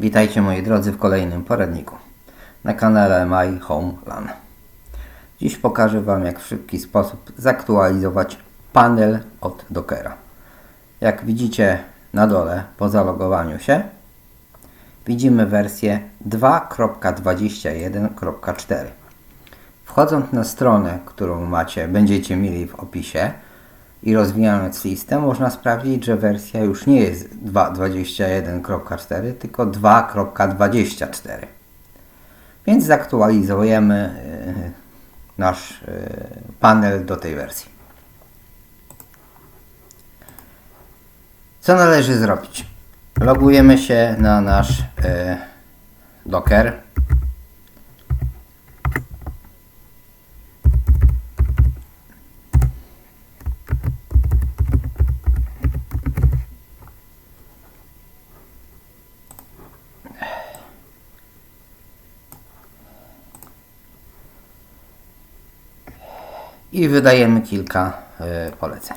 Witajcie moi drodzy w kolejnym poradniku na kanale My Home LAN. Dziś pokażę Wam jak w szybki sposób zaktualizować panel od Dockera. Jak widzicie na dole po zalogowaniu się widzimy wersję 2.21.4 Wchodząc na stronę, którą macie, będziecie mieli w opisie i rozwijając listę, można sprawdzić, że wersja już nie jest 2.21.4, tylko 2.24. Więc zaktualizujemy yy, nasz yy, panel do tej wersji. Co należy zrobić? Logujemy się na nasz yy, Docker. I wydajemy kilka y, poleceń.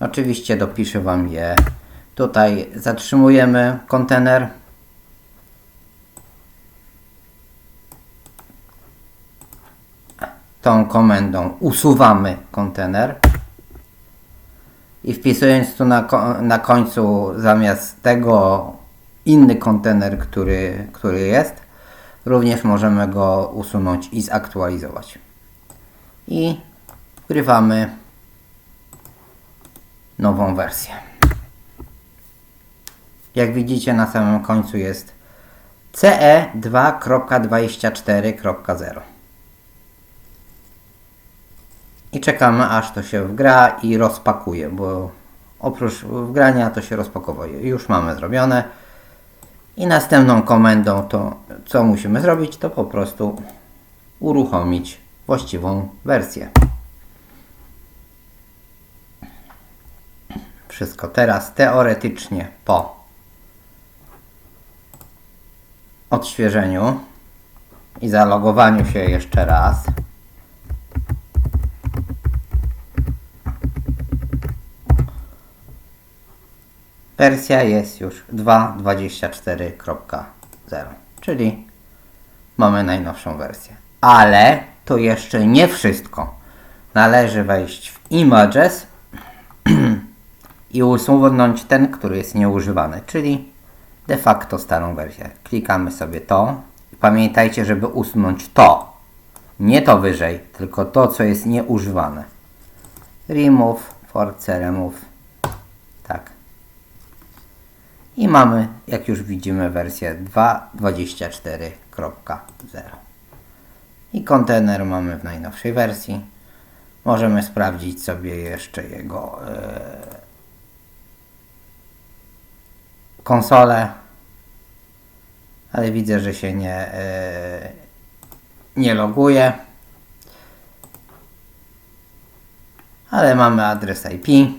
Oczywiście dopiszę Wam je. Tutaj zatrzymujemy kontener. Tą komendą usuwamy kontener. I wpisując tu na, na końcu zamiast tego inny kontener, który, który jest, również możemy go usunąć i zaktualizować i wgrywamy nową wersję. Jak widzicie na samym końcu jest CE 2.24.0 i czekamy aż to się wgra i rozpakuje, bo oprócz wgrania to się rozpakowuje. Już mamy zrobione i następną komendą to co musimy zrobić to po prostu uruchomić właściwą wersję. Wszystko teraz teoretycznie po odświeżeniu i zalogowaniu się jeszcze raz. Wersja jest już 2.24.0, czyli mamy najnowszą wersję. Ale to jeszcze nie wszystko. Należy wejść w Images i usunąć ten, który jest nieużywany, czyli de facto starą wersję. Klikamy sobie to. Pamiętajcie, żeby usunąć to. Nie to wyżej, tylko to, co jest nieużywane. Remove, force remove. Tak. I mamy, jak już widzimy, wersję 2.24.0 i kontener mamy w najnowszej wersji. Możemy sprawdzić sobie jeszcze jego e, konsolę, ale widzę, że się nie, e, nie loguje. Ale mamy adres IP,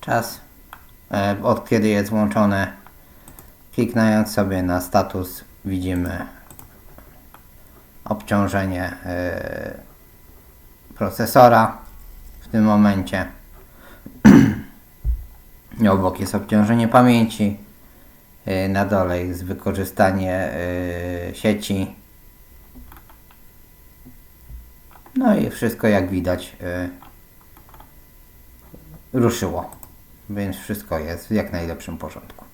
czas, e, od kiedy jest włączone. Kliknąć sobie na status widzimy obciążenie yy, procesora w tym momencie. Obok jest obciążenie pamięci. Yy, na dole jest wykorzystanie yy, sieci. No i wszystko jak widać ruszyło. Więc wszystko jest w jak najlepszym porządku.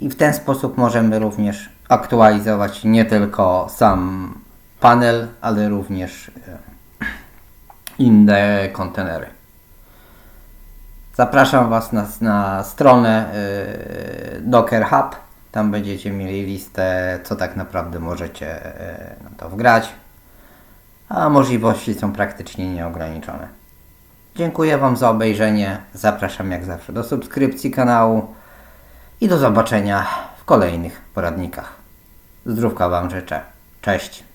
I w ten sposób możemy również aktualizować nie tylko sam panel, ale również e, inne kontenery. Zapraszam Was na, na stronę yy, Docker Hub. Tam będziecie mieli listę, co tak naprawdę możecie yy, na to wgrać. A możliwości są praktycznie nieograniczone. Dziękuję Wam za obejrzenie. Zapraszam jak zawsze do subskrypcji kanału i do zobaczenia w kolejnych poradnikach. Zdrówka Wam życzę. Cześć.